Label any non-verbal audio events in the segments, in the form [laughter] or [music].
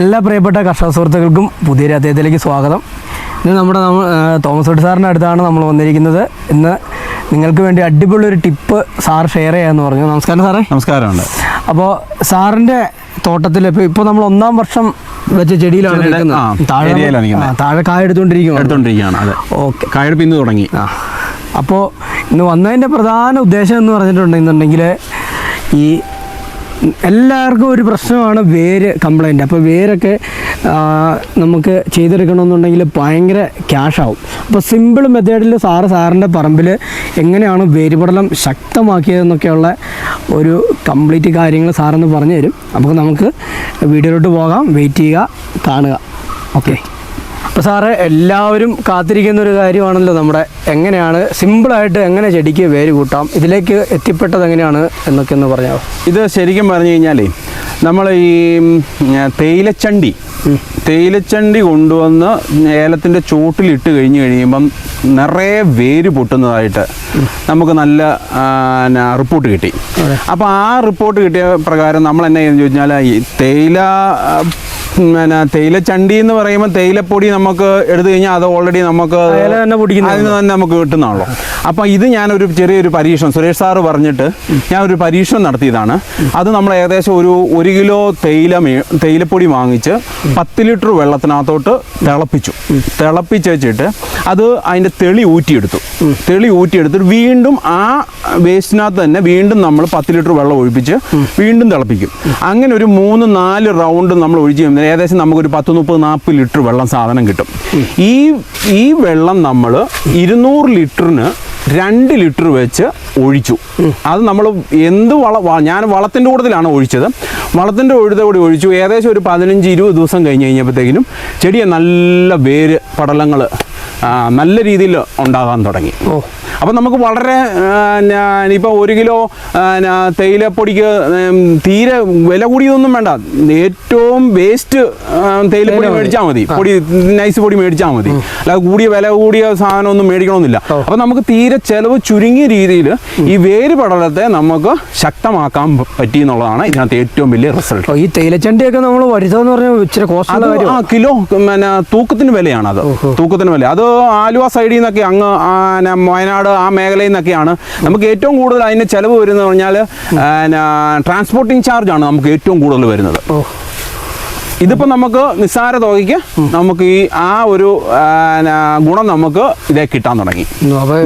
എല്ലാ പ്രിയപ്പെട്ട കർഷക സുഹൃത്തുക്കൾക്കും പുതിയൊരു അദ്ദേഹത്തിലേക്ക് സ്വാഗതം. ഇന്ന് നമ്മുടെ നമ്മൾ തോമസ് ഒട്ടി സാറിന്റെ അടുത്താണ് നമ്മൾ വന്നിരിക്കുന്നത്. ഇന്ന് നിങ്ങൾക്ക് വേണ്ടി അടിപൊളി ഒരു ടിപ്പ് സാർ ഷെയർ ചെയ്യാമെന്ന് പറഞ്ഞു. നമസ്കാരം സാറേ. നമസ്കാരമുണ്ട്. അപ്പോൾ സാറിന്റെ തോട്ടത്തിൽ ഇപ്പോൾ ഇപ്പോൾ നമ്മൾ ഒന്നാം വർഷം വെച്ച ചെടിയിലാണ് താഴെ കായ എടുത്തുകൊണ്ടിരിക്കുകയാണ് ഓക്കെ. കായെടുപ്പ് ഇന്ന് തുടങ്ങി. അപ്പോൾ ഇന്ന് വന്നതിന്റെ പ്രധാന ഉദ്ദേശം എന്ന് പറഞ്ഞിട്ടുണ്ടെന്നുണ്ടെങ്കിൽ ഈ എല്ലാവർക്കും ഒരു പ്രശ്നമാണ് വേര് കംപ്ലൈന്റ് അപ്പോൾ വേരൊക്കെ നമുക്ക് ചെയ്തെടുക്കണമെന്നുണ്ടെങ്കിൽ ഭയങ്കര ക്യാഷാവും അപ്പോൾ സിമ്പിൾ മെത്തേഡിൽ സാറ് സാറിന്റെ പറമ്പിൽ എങ്ങനെയാണ് വേരുപടലം ശക്തമാക്കിയതെന്നൊക്കെയുള്ള ഒരു കംപ്ലീറ്റ് കാര്യങ്ങൾ സാറൊന്ന് പറഞ്ഞു തരും അപ്പോൾ നമുക്ക് വീഡിയോയിലോട്ട് പോകാം. വെയിറ്റ് ചെയ്യുക കാണുക. ഓക്കെ അപ്പോൾ സാറ് എല്ലാവരും കാത്തിരിക്കുന്ന ഒരു കാര്യമാണല്ലോ നമ്മുടെ. എങ്ങനെയാണ് സിമ്പിളായിട്ട് എങ്ങനെ ചെടിക്ക് വേര് കൂട്ടാം ഇതിലേക്ക് എത്തിപ്പെട്ടത് എങ്ങനെയാണ് എന്നൊക്കെ ഒന്ന് പറഞ്ഞാൽ ഇത് ശരിക്കും പറഞ്ഞു കഴിഞ്ഞാലേ നമ്മൾ ഈ തേയിലച്ചണ്ടി തേയിലച്ചണ്ടി കൊണ്ടുവന്ന് ഏലത്തിന്റെ ചോട്ടിലിട്ട് കഴിഞ്ഞ് കഴിയുമ്പം നിറയെ വേര് പൊട്ടുന്നതായിട്ട് നമുക്ക് നല്ല റിപ്പോർട്ട് കിട്ടി. അപ്പോൾ ആ റിപ്പോർട്ട് കിട്ടിയ പ്രകാരം നമ്മൾ എന്നാ ചെയ്യുന്നത് ചോദിച്ചാൽ ഈ തേയില പിന്നെ തേയിലച്ചണ്ടി എന്ന് പറയുമ്പോൾ തേയിലപ്പൊടി നമുക്ക് എടുത്തു കഴിഞ്ഞാൽ അത് ഓൾറെഡി നമുക്ക്. അതിന് തന്നെ നമുക്ക് കിട്ടുന്നതാണല്ലോ. അപ്പം ഇത് ഞാനൊരു ചെറിയൊരു പരീക്ഷണം സുരേഷ് സാറ് പറഞ്ഞിട്ട് ഞാൻ ഒരു പരീക്ഷണം നടത്തിയതാണ്. അത് നമ്മൾ ഏകദേശം ഒരു ഒരു കിലോ തേയില തേയിലപ്പൊടി വാങ്ങിച്ച് പത്ത് ലിറ്റർ വെള്ളത്തിനകത്തോട്ട് തിളപ്പിച്ചു. തിളപ്പിച്ച് വെച്ചിട്ട് അത് അതിന്റെ തെളി ഊറ്റിയെടുത്തു. തെളി ഊറ്റിയെടുത്തിട്ട് വീണ്ടും ആ വേസ്റ്റിനകത്ത് തന്നെ വീണ്ടും നമ്മൾ പത്ത് ലിറ്റർ വെള്ളം ഒഴിപ്പിച്ച് വീണ്ടും തിളപ്പിക്കും. അങ്ങനെ ഒരു മൂന്ന് നാല് റൗണ്ട് നമ്മൾ ഒഴിച്ച് കഴിയുമ്പോൾ ഏകദേശം നമുക്കൊരു പത്ത് മുപ്പത് നാൽപ്പത് ലിറ്റർ വെള്ളം സാധനം കിട്ടും. ഈ ഈ വെള്ളം നമ്മൾ ഇരുന്നൂറ് ലിറ്ററിന് രണ്ട് ലിറ്റർ വെച്ച് ഒഴിച്ചു. അത് നമ്മൾ എന്ത് വള ഞാൻ വളത്തിന്റെ കൂടുതലാണ് ഒഴിച്ചത്. വളത്തിന്റെ ഒഴുത കൂടി ഒഴിച്ചു. ഏകദേശം ഒരു പതിനഞ്ച് ഇരുപത് ദിവസം കഴിഞ്ഞ് കഴിഞ്ഞപ്പോഴത്തേക്കിനും ചെടിയെ നല്ല വേര് പടലങ്ങൾ നല്ല രീതിയിൽ ഉണ്ടാകാൻ തുടങ്ങി. അപ്പം നമുക്ക് വളരെ ഇപ്പോൾ ഒരു കിലോ തേയിലപ്പൊടിക്ക് തീരെ വില കൂടിയതൊന്നും വേണ്ട. ഏറ്റവും വേസ്റ്റ് തേയിലപ്പൊടി മേടിച്ചാൽ മതി. പൊടി നൈസ് പൊടി മേടിച്ചാൽ മതി. അല്ലാതെ കൂടിയ വില കൂടിയ സാധനമൊന്നും മേടിക്കണമെന്നില്ല. അപ്പം നമുക്ക് തീരെ ചിലവ് ചുരുങ്ങിയ രീതിയിൽ ഈ വേര് പടലത്തെ നമുക്ക് ശക്തമാക്കാൻ പറ്റി എന്നുള്ളതാണ് ഇതിനകത്ത് ഏറ്റവും വലിയ റിസൾട്ട്. ഈ തേയിലച്ചണ്ടിയൊക്കെ നമ്മൾ വരുതെന്ന് പറഞ്ഞാൽ ഇച്ചിരി കിലോ പിന്നെ തൂക്കത്തിന് വിലയാണ് അത് തൂക്കത്തിന് വില. അത് ആലുവ സൈഡിൽ നിന്നൊക്കെ അങ്ങ് വയനാട് ആ മേഖലയിൽ നിന്നൊക്കെയാണ്. നമുക്ക് ഏറ്റവും കൂടുതൽ അതിന് ചിലവ് വരുന്നത് പറഞ്ഞാൽ ട്രാൻസ്പോർട്ടിങ് ചാർജ് ആണ് നമുക്ക് ഏറ്റവും കൂടുതൽ വരുന്നത്. ഇതിപ്പോൾ നമുക്ക് നിസ്സാര തുകയ്ക്ക് നമുക്ക് ഈ ആ ഒരു ഗുണം നമുക്ക് ഇതേ കിട്ടാൻ തുടങ്ങി.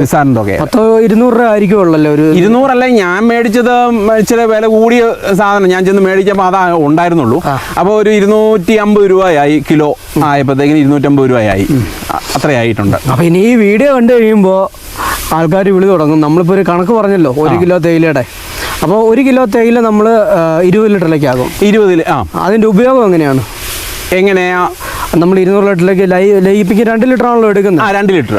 നിസ്സാരം തുക പത്തോ ഇരുന്നൂറ് രൂപ ആയിരിക്കുമല്ലോ ഒരു ഇരുന്നൂറല്ല ഞാൻ മേടിച്ചത് ഇച്ചിരി വില കൂടിയ സാധനം. ഞാൻ ചെന്ന് മേടിച്ചപ്പോൾ അതാ ഉണ്ടായിരുന്നുള്ളൂ. അപ്പൊ അപ്പോൾ ഒരു ഇരുന്നൂറ്റി അമ്പത് രൂപയായി കിലോ ആയപ്പോഴത്തേക്കിന് ഇരുന്നൂറ്റമ്പത് രൂപയായി. അത്രയായിട്ടുണ്ട്. അപ്പോൾ ഇനി ഈ വീഡിയോ കണ്ടു കഴിയുമ്പോൾ ആൾക്കാർ വിളി തുടങ്ങും. നമ്മളിപ്പോൾ ഒരു കണക്ക് പറഞ്ഞല്ലോ ഒരു കിലോ തേയിലയുടെ. അപ്പോൾ ഒരു കിലോ തേയില നമ്മൾ ഇരുപത് ലിറ്ററിലേക്കാകും. ഇരുപതിൽ ആ. അതിന്റെ ഉപയോഗം എങ്ങനെയാണ്? എങ്ങനെയാ? നമ്മൾ ഇരുന്നൂറ് ലിറ്ററിലേക്ക് ലൈ ലയിപ്പിക്ക്. രണ്ട് ലിറ്റർ ആണല്ലോ എടുക്കുന്നത്. ആ രണ്ട് ലിറ്റർ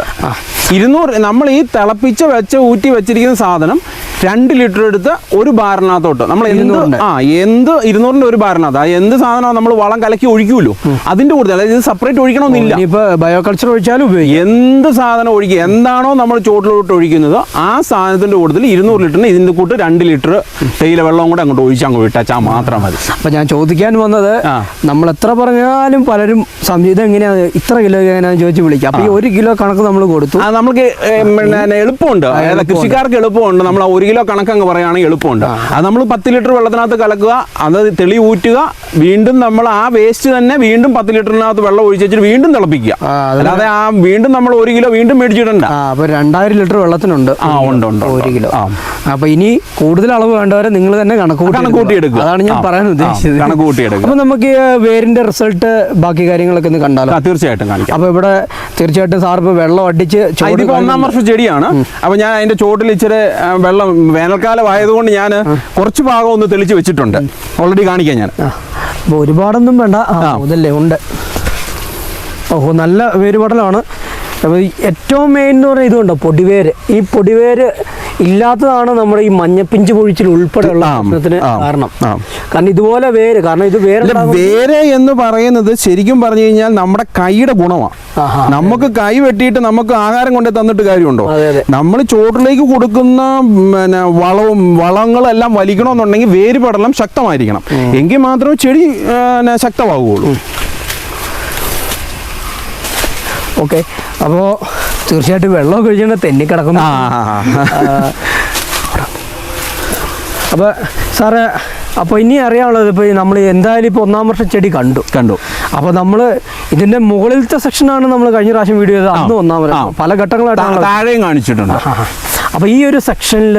ഇരുന്നൂറ് നമ്മൾ ഈ തിളപ്പിച്ച് വെച്ച് ഊറ്റി വെച്ചിരിക്കുന്ന സാധനം രണ്ട് ലിറ്റർ എടുത്ത് ഒരു ബാറിനകത്തോട്ട്. നമ്മൾ എന്ത്. ആ എന്ത് ഇരുന്നൂറിന്റെ ഒരു ബാറിനകത്ത്. ആ എന്ത് സാധനം നമ്മൾ വളം കലക്കി ഒഴിക്കുമല്ലോ അതിന്റെ കൂടുതൽ അതായത് ഇത് സെപ്പറേറ്റ് ഒഴിക്കണമെന്നില്ല. ഇനിയിപ്പോൾ ബയോകൾച്ചർ ഒഴിച്ചാലും ഉപയോഗിക്കും. എന്ത് സാധനം ഒഴിക്കുക എന്താണോ നമ്മൾ ചോട്ടിലോട്ട് ഒഴിക്കുന്നത് ആ സാധനത്തിന്റെ കൂടുതൽ ഇരുന്നൂറ് ലിറ്ററിന് ഇതിന്റെ കൂട്ട് രണ്ട് ലിറ്റർ തേയില വെള്ളം കൂടെ അങ്ങോട്ട് ഒഴിച്ച് അങ്ങോട്ട് ഇട്ടാച്ചാൽ മാത്രം മതി. അപ്പൊ ഞാൻ ചോദിക്കാൻ വന്നത് നമ്മൾ എത്ര പറഞ്ഞാലും പലരും സംശയം എങ്ങനെയാണ് ഇത്ര കിലോ എങ്ങനെയാണ് ചോദിച്ച് വിളിക്കുക അപ്പൊ ഈ ഒരു കിലോ കണക്ക് നമ്മൾ കൊടുത്തു. നമുക്ക് എളുപ്പമുണ്ട്. കൃഷിക്കാർക്ക് എളുപ്പമുണ്ട്. നമ്മൾ ഒരു കിലോ കണക്കങ്ങ് പറയുകയാണെങ്കിൽ എളുപ്പമുണ്ട്. അത് നമ്മൾ പത്ത് ലിറ്റർ വെള്ളത്തിനകത്ത് കലക്കുക അത് തെളി ഊറ്റുക വീണ്ടും നമ്മൾ ആ വേസ്റ്റ് തന്നെ വീണ്ടും പത്ത് ലിറ്ററിനകത്ത് വെള്ളം ഒഴിച്ച് വെച്ചിട്ട് വീണ്ടും തിളപ്പിക്കുക. അല്ലാതെ ആ വീണ്ടും നമ്മൾ ഒരു കിലോ വീണ്ടും മേടിച്ചിടണ്ട. ആ അപ്പോൾ രണ്ടായിരം ലിറ്റർ വെള്ളത്തിനുണ്ട്. ആ ഉണ്ട് ഉണ്ട് ഒരു കിലോ. ആ. അപ്പോൾ ഇനി കൂടുതൽ അളവ് വേണ്ടവരെ നിങ്ങൾ തന്നെ കണക്കൂട്ടി എടുക്കുക. അതാണ് ഞാൻ പറയാൻ ഉദ്ദേശിച്ചത്. കണക്കൂട്ടി എടുക്കുക. അപ്പൊ നമുക്ക് വേരിന്റെ റിസൾട്ട് ബാക്കി കാര്യങ്ങളൊക്കെ ഒന്ന് കണ്ടാലോ? തീർച്ചയായിട്ടും കാണിക്കാം. അപ്പൊ ഇവിടെ തീർച്ചയായിട്ടും സാർ ഇപ്പൊ വെള്ളം അടിച്ച് ഇതിപ്പോ ഒന്നാം വർഷം ചെടിയാണ്. അപ്പൊ ഞാൻ അതിന്റെ ചോട്ടിൽ ഇച്ചിരി വെള്ളം വേനൽക്കാലം ആയതുകൊണ്ട് ഞാൻ കുറച്ച് ഭാഗം ഒന്ന് തെളിച്ച് വെച്ചിട്ടുണ്ട്. ഓൾറെഡി കാണിക്കാം ഞാൻ. ഒരുപാടൊന്നും വേണ്ട. ഇതല്ലേ ഉണ്ട്. ഓഹോ നല്ല വേരുപടലാണ്. അപ്പോൾ ഏറ്റവും മെയിൻ എന്ന് പറഞ്ഞാൽ ഇതുണ്ടോ പൊടിവേര്. ഈ പൊടിവേര് ഇല്ലാത്തതാണ് നമ്മുടെ ഈ മഞ്ഞപ്പിഞ്ച് പൊഴിച്ചിൽ ഉൾപ്പെടെയുള്ള പ്രശ്നത്തിന് കാരണം. കാരണം ഇതുപോലെ വേര് കാരണം ഇത് വേറെ വേര് എന്ന് പറയുന്നത് ശരിക്കും പറഞ്ഞു കഴിഞ്ഞാൽ നമ്മുടെ കൈയുടെ ഗുണമാണ് നമുക്ക് കൈ വെട്ടിയിട്ട് നമുക്ക് ആഹാരം കൊണ്ടേ തന്നിട്ട് കാര്യമുണ്ടോ. നമ്മൾ ചോട്ടിലേക്ക് കൊടുക്കുന്ന പിന്നെ വളവും വളങ്ങളെല്ലാം വലിക്കണമെന്നുണ്ടെങ്കിൽ വേര് പടലം ശക്തമായിരിക്കണം. എങ്കിൽ മാത്രമേ ചെടി ശക്തമാവുകയുള്ളൂ. ഓക്കെ. അപ്പോൾ തീർച്ചയായിട്ടും വെള്ളമൊക്കെ ഒഴിച്ചാൽ തെന്നി കിടക്കുന്നു. അപ്പൊ അപ്പോൾ സാറ് അപ്പോൾ ഇനി അറിയാനുള്ളത് ഇപ്പോൾ നമ്മൾ എന്തായാലും ഇപ്പോൾ ഒന്നാം വർഷം ചെടി കണ്ടു. കണ്ടു. അപ്പോൾ നമ്മൾ ഇതിന്റെ മുകളിലത്തെ സെക്ഷനാണ് നമ്മൾ കഴിഞ്ഞ പ്രാവശ്യം വീഡിയോ ചെയ്തത്. അന്ന് ഒന്നാം. വർഷം പല ഘട്ടങ്ങളായിട്ടാണ് താഴെയും കാണിച്ചിട്ടുണ്ട്. അപ്പോൾ ഈ ഒരു സെക്ഷനിൽ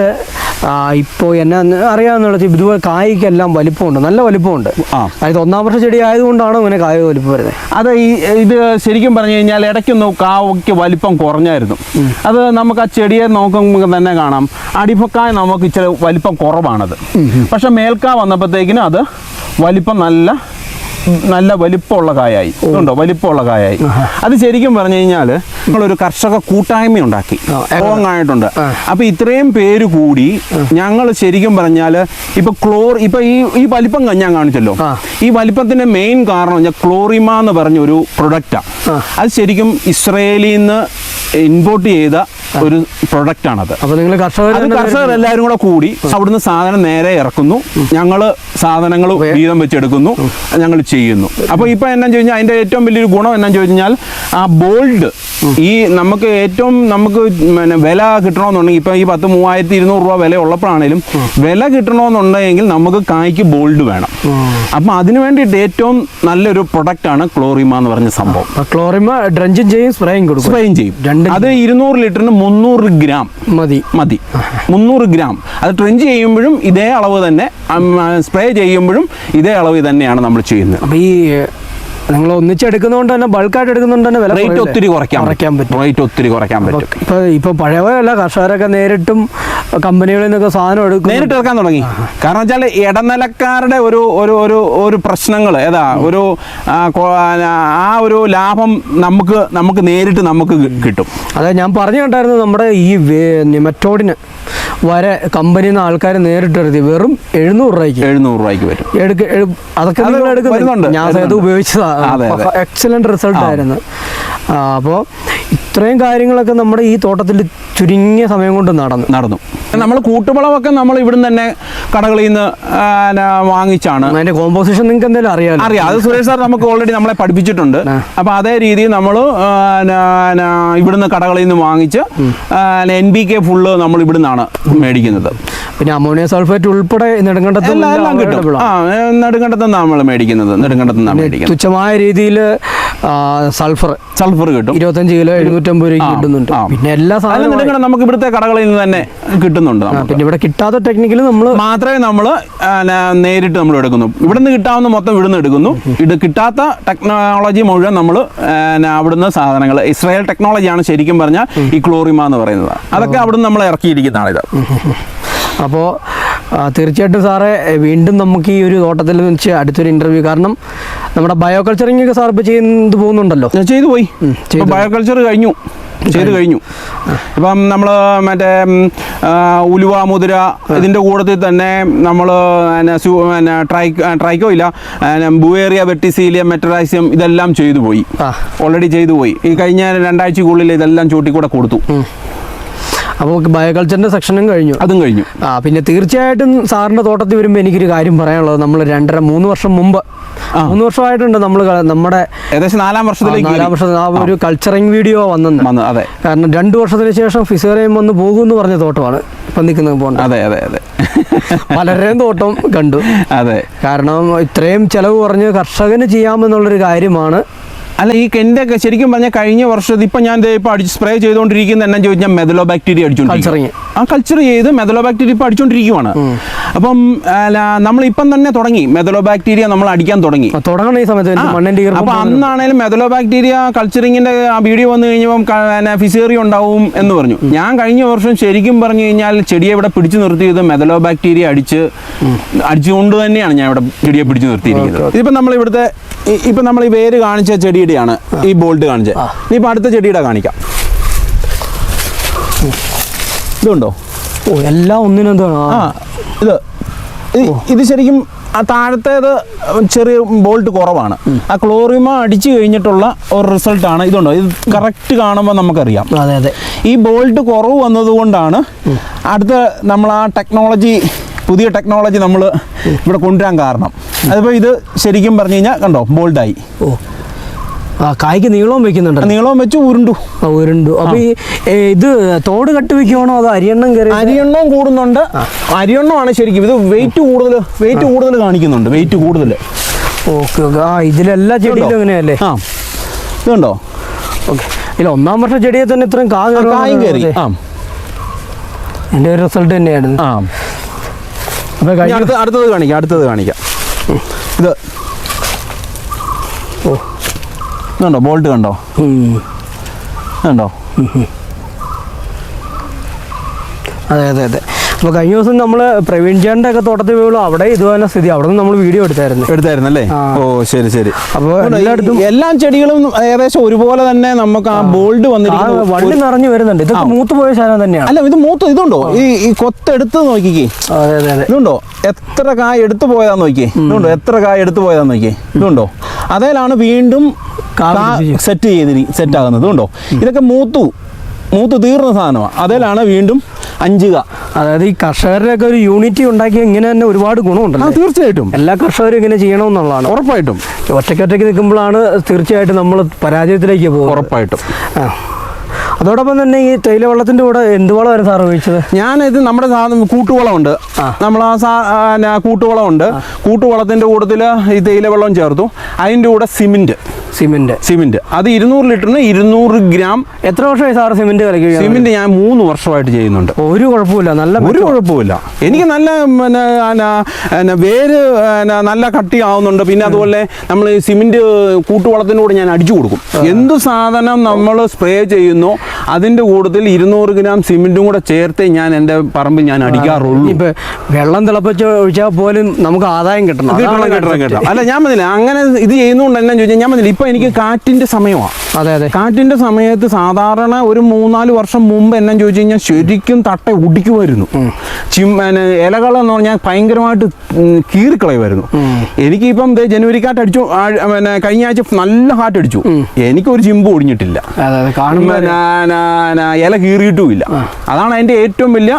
ഇപ്പോൾ എന്നെ അറിയാമെന്നുള്ള ഇതുപോലെ കായ്ക്കെല്ലാം വലിപ്പമുണ്ട് നല്ല വലിപ്പമുണ്ട്. അതായത് ഒന്നാം വർഷ ചെടി ആയതുകൊണ്ടാണ് ഇങ്ങനെ കായ വലിപ്പം വരുന്നത്? അത് ഈ ഇത് ശരിക്കും പറഞ്ഞു കഴിഞ്ഞാൽ ഇടയ്ക്കൊന്ന് കാവയ്ക്ക് വലിപ്പം കുറഞ്ഞായിരുന്നു. അത് നമുക്ക് ആ ചെടിയെ നോക്കുമ്പോൾ തന്നെ കാണാം. അടിപ്പക്കായ നമുക്ക് ഇച്ചിരി വലിപ്പം കുറവാണത്. പക്ഷെ മേൽക്കാ വന്നപ്പോഴത്തേക്കിനും അത് വലിപ്പം നല്ല നല്ല വലിപ്പമുള്ള കായായി. ഉണ്ടോ വലിപ്പമുള്ള കായായി. അത് ശരിക്കും പറഞ്ഞു കഴിഞ്ഞാൽ നമ്മളൊരു കർഷക കൂട്ടായ്മ ഉണ്ടാക്കി. സ്ട്രോങ് ആയിട്ടുണ്ട്. അപ്പൊ ഇത്രയും പേര് കൂടി ഞങ്ങൾ ശരിക്കും പറഞ്ഞാൽ ഇപ്പൊ ക്ലോർ ഇപ്പൊ ഈ ഈ വലിപ്പം ഞാൻ കാണിച്ചല്ലോ. ഈ വലിപ്പത്തിന്റെ മെയിൻ കാരണം ക്ലോറിമ എന്ന് പറഞ്ഞ ഒരു പ്രൊഡക്റ്റാണ്. അത് ശരിക്കും ഇസ്രയേലിൽ നിന്ന് ഇമ്പോർട്ട് ചെയ്ത ഒരു പ്രൊഡക്റ്റ് ആണത്. അപ്പോൾ നിങ്ങൾ കർഷകർ അത് കർഷകർ എല്ലാവരും കൂടെ കൂടി അവിടുന്ന് സാധനം നേരെ ഇറക്കുന്നു. ഞങ്ങൾ സാധനങ്ങൾ വീതം വെച്ചെടുക്കുന്നു. ഞങ്ങൾ ചെയ്യുന്നു. അപ്പോൾ ഇപ്പൊ എന്നാ ചോദിച്ചാൽ അതിന്റെ ഏറ്റവും വലിയൊരു ഗുണം എന്നാ ചോദിച്ചാൽ ആ ബോൾഡ് ഈ നമുക്ക് ഏറ്റവും നമുക്ക് പിന്നെ വില കിട്ടണമെന്നുണ്ടെങ്കിൽ ഇപ്പൊ ഈ പത്ത് മൂവായിരത്തി ഇരുന്നൂറ് രൂപ വില ഉള്ളപ്പോഴാണേലും വില കിട്ടണമെന്നുണ്ടെങ്കിൽ നമുക്ക് കായ്ക്ക് ബോൾഡ് വേണം. അപ്പം അതിനു വേണ്ടിയിട്ട് ഏറ്റവും നല്ലൊരു പ്രൊഡക്റ്റ് ആണ് ക്ലോറിമ എന്ന് പറഞ്ഞ സംഭവം. ക്ലോറിമ ഡ്രഞ്ചും ചെയ്യും സ്പ്രേയും കൊടുക്കും. സ്പ്രേയും ചെയ്യും. അത് ഇരുന്നൂറ് ലിറ്ററിന് മുന്നൂറ് ഗ്രാം. മതി. മതി. മുന്നൂറ് ഗ്രാം. അത് ട്രെഞ്ച് ചെയ്യുമ്പോഴും ഇതേ അളവ് തന്നെ സ്പ്രേ ചെയ്യുമ്പോഴും ഇതേ അളവ് തന്നെയാണ് നമ്മൾ ചെയ്യുന്നത്. അപ്പോൾ ഈ നിങ്ങൾ ഒന്നിച്ചെടുക്കുന്നതുകൊണ്ട് തന്നെ ബൾക്കായിട്ട് എടുക്കുന്നതുകൊണ്ട് തന്നെ വില റേറ്റ് ഒത്തിരി കുറയ്ക്കാൻ കുറയ്ക്കാൻ പറ്റും. റേറ്റ് ഒത്തിരി കുറയ്ക്കാൻ പറ്റും. ഇപ്പോൾ ഇപ്പോൾ പഴയ പോലെയല്ല കർഷകരൊക്കെ നേരിട്ടും കമ്പനികളിൽ നിന്നൊക്കെ സാധനം എടുക്കും നേരിട്ട് എടുക്കാൻ തുടങ്ങി. കാരണം വെച്ചാൽ ഇടനിലക്കാരുടെ ഒരു ഒരു ഒരു ഒരു പ്രശ്നങ്ങൾ ഏതാ? ഒരു ആ, ഒരു ലാഭം നമുക്ക് നമുക്ക് നേരിട്ട് നമുക്ക് കിട്ടും. അതെ ഞാൻ പറഞ്ഞു കേട്ടായിരുന്നു നമ്മുടെ ഈ നിമറ്റോഡിന് വരെ കമ്പനിയിൽ നിന്ന് ആൾക്കാർ നേരിട്ട് എടുത്തി വെറും എഴുന്നൂറ് രൂപയ്ക്ക്. എഴുന്നൂറ് രൂപയ്ക്ക് വരും. എടുക്ക അതൊക്കെ നിങ്ങൾ എടുക്കുന്നുണ്ട് ഞാൻ അത് ഉപയോഗിച്ചതാണ്. എക്സലന്റ് റിസൾട്ട് ആയിരുന്നു അപ്പോൾ ഇത്രയും കാര്യങ്ങളൊക്കെ നമ്മുടെ ഈ തോട്ടത്തിൽ ചുരുങ്ങിയ സമയം കൊണ്ട് നടന്നു. നടന്നു. നമ്മൾ കൂട്ടുവളമൊക്കെ നമ്മൾ ഇവിടുന്ന് തന്നെ കടകളിൽ നിന്ന് വാങ്ങിച്ചാണ്. അതിന്റെ കോമ്പോസിഷൻ നിങ്ങൾക്ക് എന്തെങ്കിലും അറിയാം അറിയാം. അത് സുരേഷ് സാർ നമുക്ക് ഓൾറെഡി നമ്മളെ പഠിപ്പിച്ചിട്ടുണ്ട്. അപ്പൊ അതേ രീതിയിൽ നമ്മൾ ഇവിടുന്ന് കടകളിൽ നിന്ന് വാങ്ങിച്ച് എൻ ബി കെ ഫുള്ള് നമ്മൾ ഇവിടുന്നാണ് മേടിക്കുന്നത്. പിന്നെ അമോണിയ സൾഫേറ്റ് ഉൾപ്പെടെ നെടുങ്കണ്ടത്ത് എല്ലാം കിട്ടും. ആ. നെടുങ്കണ്ടത്ത് നമ്മൾ മേടിക്കുന്നത് നെടുങ്കണ്ടത്ത് നിന്നാണ് മേടിക്കുന്നത്. തുച്ഛമായ രീതിയിൽ സൾഫർ. സൾഫർ കിട്ടും. ഇരുപത്തഞ്ച് കിലോ എഴുന്നൂറ്റമ്പത് രൂപ കിട്ടുന്നുണ്ട്. പിന്നെ എല്ലാ സാധനങ്ങളും നമുക്ക് ഇവിടുത്തെ കടകളിൽ നിന്ന് തന്നെ കിട്ടുന്നുണ്ട് പിന്നെ ഇവിടെ കിട്ടാത്ത ടെക്നിക്കൽ നമ്മൾ മാത്രമേ നമ്മൾ നേരിട്ട് നമ്മൾ എടുക്കുന്നു. ഇവിടെ നിന്ന് കിട്ടാവുന്ന മൊത്തം ഇവിടുന്ന് എടുക്കുന്നു. ഇത് കിട്ടാത്ത ടെക്നോളജി മുഴുവൻ നമ്മൾ അവിടുന്ന് സാധനങ്ങൾ ഇസ്രായേൽ ടെക്നോളജിയാണ് ശരിക്കും പറഞ്ഞാൽ ഈ ക്ലോറിമ എന്ന് പറയുന്നത്. അതൊക്കെ അവിടുന്ന് നമ്മൾ ഇറക്കിയിരിക്കുന്നതാണ് ഇത് അപ്പോൾ തീർച്ചയായിട്ടും സാറേ വീണ്ടും നമുക്ക് ഈ ഒരു തോട്ടത്തിൽ വെച്ച് അടുത്തൊരു ഇന്റർവ്യൂ കാരണം നമ്മുടെ ബയോകൾച്ചറിംഗ് ഒക്കെ സാർ ഇപ്പോൾ ചെയ്ത് പോകുന്നുണ്ടല്ലോ. ചെയ്തു പോയി. ബയോ ബയോകൾച്ചർ കഴിഞ്ഞു. ചെയ്തു കഴിഞ്ഞു. ഇപ്പം നമ്മൾ മറ്റേ ഉലുവ മുതിര ഇതിന്റെ കൂട്ടത്തിൽ തന്നെ നമ്മൾ ട്രൈ ട്രൈക്കോ ഇല്ല ബുവേറിയ വെട്ടിസീലിയ മെറ്ററൈസിയം ഇതെല്ലാം ചെയ്തു പോയി. ഓൾറെഡി ചെയ്തു പോയി. ഈ കഴിഞ്ഞ രണ്ടാഴ്ചക്കുള്ളിൽ ഇതെല്ലാം ചൂട്ടിക്കൂടെ കൊടുത്തു. അപ്പോൾ ബയോകൾച്ചറിന്റെ സെക്ഷനും കഴിഞ്ഞു. അതും കഴിഞ്ഞു. ആ പിന്നെ തീർച്ചയായിട്ടും സാറിന്റെ തോട്ടത്തിൽ വരുമ്പോൾ എനിക്കൊരു കാര്യം പറയാനുള്ളത്. നമ്മൾ രണ്ടര മൂന്ന് വർഷം മുമ്പ് മൂന്ന് വർഷമായിട്ടുണ്ട് നമ്മൾ നമ്മുടെ ഏകദേശം നാലാം വർഷത്തിലേക്ക് നാലാം വർഷം വർഷത്തിൽ ആ ഒരു കൾച്ചറിങ് വീഡിയോ വന്നെന്ന് വന്നു അതെ. കാരണം രണ്ടു വർഷത്തിന് ശേഷം ഫിസേറിയം വന്ന് പോകുമെന്ന് പറഞ്ഞ തോട്ടമാണ് ഇപ്പം നിൽക്കുന്നത് പോകണ്ട അതെ അതെ അതെ. പലരുടെയും തോട്ടം കണ്ടു. അതെ. കാരണം ഇത്രയും ചെലവ് കുറഞ്ഞ് കർഷകന് ചെയ്യാമെന്നുള്ളൊരു കാര്യമാണ് അല്ല ഈ ഒക്കെ ശരിക്കും പറഞ്ഞാൽ കഴിഞ്ഞ വർഷം ഇപ്പം ഞാൻ ദേ ഇപ്പം അടിച്ച് സ്പ്രേ ചെയ്തുകൊണ്ടിരിക്കുന്ന എന്നാ ചോദിച്ചാൽ മെതലോ ബാക്ടീരിയ അടിച്ചോണ്ടിരിക്കും ആ കൾച്ചർ ചെയ്ത് മെതലോ ബാക്ടീരിയ ഇപ്പം അടിച്ചുകൊണ്ടിരിക്കുവാണ് അപ്പം നമ്മൾ ഇപ്പം തന്നെ തുടങ്ങി. മെതലോ ബാക്ടീരിയ നമ്മൾ അടിക്കാൻ തുടങ്ങി. ആ, തുടങ്ങണ ഈ സമയത്ത് മണ്ണിന്റെ അപ്പൊ അന്നാണേലും മെതലോ ബാക്ടീരിയ കൾച്ചറിങ്ങിന്റെ ആ വീഡിയോ വന്നു കഴിഞ്ഞപ്പം ഫിസേറി ഉണ്ടാവും എന്ന് പറഞ്ഞു. ഞാൻ കഴിഞ്ഞ വർഷം ശരിക്കും പറഞ്ഞു കഴിഞ്ഞാൽ ചെടിയെ ഇവിടെ പിടിച്ചു നിർത്തിയത് മെതലോ ബാക്ടീരിയ അടിച്ച് അടിച്ചുകൊണ്ട് തന്നെയാണ് ഞാൻ ഇവിടെ ചെടിയെ പിടിച്ചു നിർത്തിയിരിക്കുന്നത്. ഇതിപ്പം നമ്മൾ ഇവിടുത്തെ ഇപ്പൊ നമ്മൾ ഈ വേര് കാണിച്ച ചെടിയുടെയാണ് ഈ ബോൾട്ട് കാണിച്ചത്. ഇനിയിപ്പോ അടുത്ത ചെടിയുടെ കാണിക്കാം. ഇതുണ്ടോ? ഓ എല്ലാം ഒന്നിനെന്താണ് ആ ഇത് ഇത് ശരിക്കും ആ താഴത്തേത് ചെറിയ ബോൾട്ട് കുറവാണ്. ആ ക്ലോറിമ അടിച്ചു കഴിഞ്ഞിട്ടുള്ള ഒരു റിസൾട്ടാണ് ഇതുണ്ടോ? ഇത് കറക്റ്റ് കാണുമ്പോൾ നമുക്കറിയാം. അതെ അതെ. ഈ ബോൾട്ട് കുറവ് വന്നതുകൊണ്ടാണ് അടുത്ത നമ്മൾ ആ ടെക്നോളജി പുതിയ ടെക്നോളജി നമ്മൾ ഇവിടെ കൊണ്ടുവരാൻ കാരണം. അതിപ്പോൾ ഇത് ശരിക്കും പറഞ്ഞു കഴിഞ്ഞാൽ കണ്ടോ ബോൾഡായി ഓ. കായ്ക്ക് നീളവും വെക്കുന്നുണ്ട് നീളവും വെച്ച് ഉരുണ്ടു. ഉരുണ്ടു. അപ്പൊ ഈ ഇത് തോട് കട്ട് വെക്കുവാണോ അതോ അരിയെണ്ണം കയറി? അരിയെണ്ണവും കൂടുന്നുണ്ട്. അരിയെണ്ണമാണ് ശരിക്കും. ഇത് വെയിറ്റ് കൂടുതൽ വെയിറ്റ് കൂടുതൽ കാണിക്കുന്നുണ്ട്. വെയിറ്റ് കൂടുതൽ. Okay okay. ആ ഇതിലെല്ലാ ചെടിയിലും അങ്ങനെയല്ലേ? ആ. ഇതുണ്ടോ? ഓക്കെ. ഇല്ല ഒന്നാം വർഷം ചെടിയെ തന്നെ ഇത്രയും കായും കയറി. ആ. എന്റെ ഒരു റിസൾട്ട് തന്നെയായിരുന്നു. ആ. അപ്പൊ കഴിഞ്ഞ അടുത്തത് കാണിക്കാം അടുത്തത് കാണിക്കാം. ഇത് ഇതുണ്ടോ ബോൾട്ട് കണ്ടോ. കണ്ടോ? അതെ അതെ അതെ. അപ്പോൾ കഴിഞ്ഞ ദിവസം നമ്മൾ പ്രവീൺ ചേട്ടന്റെ ഒക്കെ തോട്ടത്തിൽ വീഴും അവിടെ ഇതുപോലെ സ്ഥിതി അവിടെ നിന്ന് നമ്മൾ വീഡിയോ എടുത്തായിരുന്നു. എടുത്തായിരുന്നു അല്ലേ ഓ ശരി ശരി. അപ്പോൾ എല്ലായിടത്തും എല്ലാ ചെടികളും ഏകദേശം ഒരുപോലെ തന്നെ നമുക്ക് ആ ബോൾഡ് വന്നിരിക്കുന്നു. വള്ളി നിറഞ്ഞു വരുന്നുണ്ട്. ഇത് മൂത്ത് പോയ ശാലം തന്നെയാണ്. അല്ല ഇത് മൂത്ത് ഇതുണ്ടോ? ഈ ഈ കൊത്തെടുത്ത് നോക്കിക്കേ. അതെ അതെ ഇതുണ്ടോ? എത്ര കായ് എടുത്തു പോയതാന്ന് നോക്കിയേ ഇതുണ്ടോ? എത്ര കായ് എടുത്തു പോയതാന്ന് നോക്കിയേ ഇതുണ്ടോ? അതേലാണ് വീണ്ടും സെറ്റ് ചെയ്തി സെറ്റ് ആകുന്നത് ഉണ്ടോ ഇതൊക്കെ മൂത്തു മൂത്ത് തീർന്ന സാധനമാണ് അതിലാണ് വീണ്ടും അഞ്ചുക. അതായത് ഈ കർഷകരുടെയൊക്കെ ഒരു യൂണിറ്റി ഉണ്ടാക്കി ഇങ്ങനെ തന്നെ ഒരുപാട് ഗുണമുണ്ട് ഗുണമുണ്ടല്ലോ തീർച്ചയായിട്ടും. എല്ലാ കർഷകരും ഇങ്ങനെ ചെയ്യണമെന്നുള്ളതാണ്. ഉറപ്പായിട്ടും. ഒറ്റയ്ക്കൊറ്റയ്ക്ക് നിൽക്കുമ്പോഴാണ് തീർച്ചയായിട്ടും നമ്മൾ പരാജയത്തിലേക്ക് പോകും ഉറപ്പായിട്ടും. അതോടൊപ്പം തന്നെ ഈ തേയില വെള്ളത്തിന്റെ കൂടെ എന്ത് വളമായിരുന്നു സാർ ഉപയോഗിച്ചത്? ഞാനിത് നമ്മുടെ സാധനം കൂട്ടുവളമുണ്ട്. നമ്മൾ ആ സാ കൂട്ടുവളമുണ്ട്. കൂട്ടുവളത്തിന്റെ കൂട്ടത്തിൽ ഈ തേയില വെള്ളം ചേർത്തു. അതിന്റെ കൂടെ സിമെന്റ് സിമെന്റ്. സിമെന്റ്. അത് ഇരുന്നൂറ് ലിറ്ററിന് ഇരുന്നൂറ് ഗ്രാം. എത്ര വർഷമായി സാർ സിമെന്റ് കലക്കി സിമെന്റ് ഞാൻ മൂന്ന് വർഷമായിട്ട് ചെയ്യുന്നുണ്ട്. ഒരു കുഴപ്പമില്ല നല്ല ഒരു. കുഴപ്പമില്ല എനിക്ക് നല്ല പിന്നെ, വേര് നല്ല കട്ടി ആവുന്നുണ്ട് പിന്നെ അതുപോലെ നമ്മൾ സിമെന്റ് കൂട്ടുവളത്തിന്റെ കൂടെ ഞാൻ അടിച്ചു കൊടുക്കും. എന്ത് സാധനം നമ്മൾ സ്പ്രേ ചെയ്യുന്നോ അതിന്റെ കൂടുതൽ ഇരുന്നൂറ് ഗ്രാം സിമെന്റും കൂടെ ചേർത്തേ ഞാൻ എന്റെ പറമ്പിൽ ഞാൻ അടിക്കാറുള്ളൂ. ഇപ്പൊ വെള്ളം തിളപ്പിച്ച് ഒഴിച്ചാൽ പോലും നമുക്ക് ആദായം കിട്ടണം. കിട്ടണം കിട്ടണം. അല്ല ഞാൻ മതി അങ്ങനെ ഇത് ചെയ്യുന്നതുകൊണ്ട് എന്നാ ചോദിച്ചാൽ ഞാൻ മതി ഇപ്പൊ എനിക്ക് കാറ്റിന്റെ സമയമാണ് അതെ അതെ. കാറ്റിന്റെ സമയത്ത് സാധാരണ ഒരു മൂന്നാൽ വർഷം മുമ്പ് എന്നെ ചോദിച്ചു കഴിഞ്ഞാൽ ശരിക്കും തട്ട ഉടിക്കുമായിരുന്നു. ചിം പിന്നെ ഇലകളെന്ന് പറഞ്ഞാൽ ഭയങ്കരമായിട്ട് കീറിക്കളയുമായിരുന്നു. എനിക്കിപ്പം ജനുവരി കാറ്റ് അടിച്ചു പിന്നെ കഴിഞ്ഞ ആഴ്ച നല്ല കാറ്റ് അടിച്ചു. എനിക്കൊരു ചിമ്പ് ഒടിഞ്ഞിട്ടില്ല. ഇല കീറിയിട്ടുമില്ല. അതാണ് അതിന്റെ ഏറ്റവും വലിയ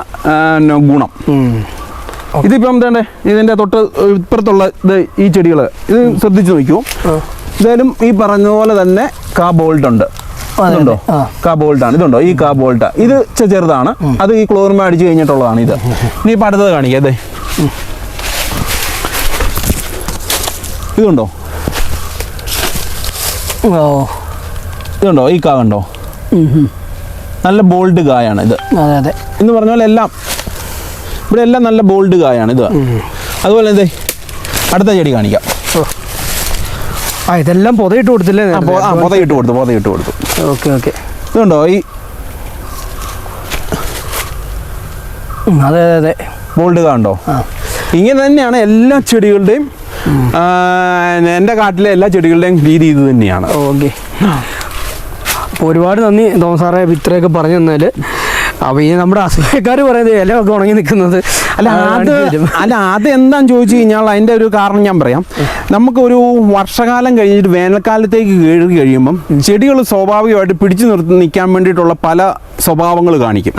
ഗുണം. ഇതിപ്പം എന്താണ്ടേ ഇതിന്റെ തൊട്ട് ഇപ്പുറത്തുള്ള ഇത് ഈ ചെടികൾ ഇത് ശ്രദ്ധിച്ചു നോക്കൂ ഇതായാലും ഈ പറഞ്ഞ പോലെ തന്നെ കാ ബോൾട്ട് ഉണ്ട് ഇതുണ്ടോ. കാ ബോൾട്ടാണ് ഇതുണ്ടോ? ഈ കാ ബോൾട്ട് ഇത് ചെറുതാണ്. അത് ഈ ക്ലോറിമ അടിച്ചു കഴിഞ്ഞിട്ടുള്ളതാണ് ഇത്. [laughs] ഇനി ഇപ്പം അടുത്തത് കാണിക്കാം. അതെ ഇതുണ്ടോ? ഇതുണ്ടോ? ഈ കാ കണ്ടോ. നല്ല ബോൾഡ് കായാണ് ഇത്. എന്ന് പറഞ്ഞ പോലെ എല്ലാം ഇവിടെ എല്ലാം നല്ല ബോൾഡ് കായാണ് ഇത്. അതുപോലെ എന്തേ അടുത്ത ചെടി കാണിക്കാം. ആ ഇതെല്ലാം പൊതയിട്ട് കൊടുത്തില്ലേ ആ, പൊതയിട്ട് കൊടുത്തു പൊതയിട്ട് കൊടുത്തു. Okay okay. ഇതുണ്ടോ? ഈ അതെ അതെ അതെ. ബോൾഡ് കണ്ടോ? ഇങ്ങനെ തന്നെയാണ് എല്ലാ ചെടികളുടെയും എന്റെ എന്റെ കാട്ടിലെ എല്ലാ ചെടികളുടെയും രീതി ഇത് തന്നെയാണ്. ഓക്കെ. അപ്പൊ ഒരുപാട് നന്ദി തോമസ് സാറേ ഇത്രയൊക്കെ പറഞ്ഞു തന്നാൽ അപ്പോൾ ഈ നമ്മുടെ അസൂയക്കാർ പറയുന്നത് ഇലയൊക്കെ ഉണങ്ങി നിൽക്കുന്നത്. അല്ല അത് അല്ല അത് എന്താന്ന് ചോദിച്ചു കഴിഞ്ഞാൽ അതിന്റെ ഒരു കാരണം ഞാൻ പറയാം. നമുക്കൊരു വർഷകാലം കഴിഞ്ഞിട്ട് വേനൽക്കാലത്തേക്ക് കയറി കഴിയുമ്പം ചെടികൾ സ്വാഭാവികമായിട്ട് പിടിച്ചു നിർത്തി നിൽക്കാൻ വേണ്ടിയിട്ടുള്ള പല സ്വഭാവങ്ങൾ കാണിക്കും.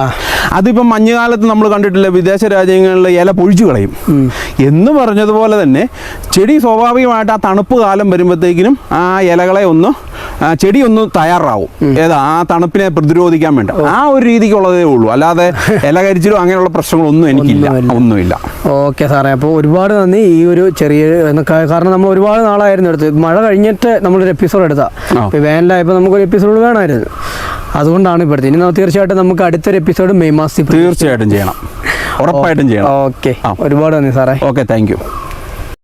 അതിപ്പം മഞ്ഞുകാലത്ത് നമ്മൾ കണ്ടിട്ടില്ല വിദേശ രാജ്യങ്ങളിൽ ഇല പൊഴിച്ചു കളയും. എന്ന് പറഞ്ഞതുപോലെ തന്നെ ചെടി സ്വാഭാവികമായിട്ട് ആ തണുപ്പ് കാലം വരുമ്പോഴത്തേക്കിനും ആ ഇലകളെ ഒന്ന് ചെടി ഒന്ന് തയ്യാറാവും. ഏതാ ആ തണുപ്പിനെ പ്രതിരോധിക്കാൻ വേണ്ട. ആ ഒരു രീതിക്കുള്ളതേ ഉള്ളൂ. അല്ലാതെ [laughs] ഇല കരിച്ചിലും അങ്ങനെയുള്ള പ്രശ്നങ്ങളൊന്നും എനിക്കില്ല. ഒന്നുമില്ല. ഓക്കെ സാറേ അപ്പോൾ ഒരുപാട് നന്ദി ഈ ഒരു ചെറിയ കാരണം നമ്മൾ ഒരുപാട് നാളായിരുന്നു എടുത്ത് മഴ കഴിഞ്ഞിട്ട് നമ്മളൊരു എപ്പിസോഡ് എടുത്താൽ വേനലായപ്പോൾ നമുക്കൊരു എപ്പിസോഡ് വേണമായിരുന്നു. അതുകൊണ്ടാണ് ഇപ്പോഴത്തെ ഇനി നമ്മൾ തീർച്ചയായിട്ടും നമുക്ക് അടുത്തൊരു എപ്പിസോഡ് മെയ് മാസത്തിൽ തീർച്ചയായിട്ടും ചെയ്യണം. ഉറപ്പായിട്ടും ചെയ്യണം. ഓക്കെ. ഒരുപാട് നന്ദി സാറേ. Okay thank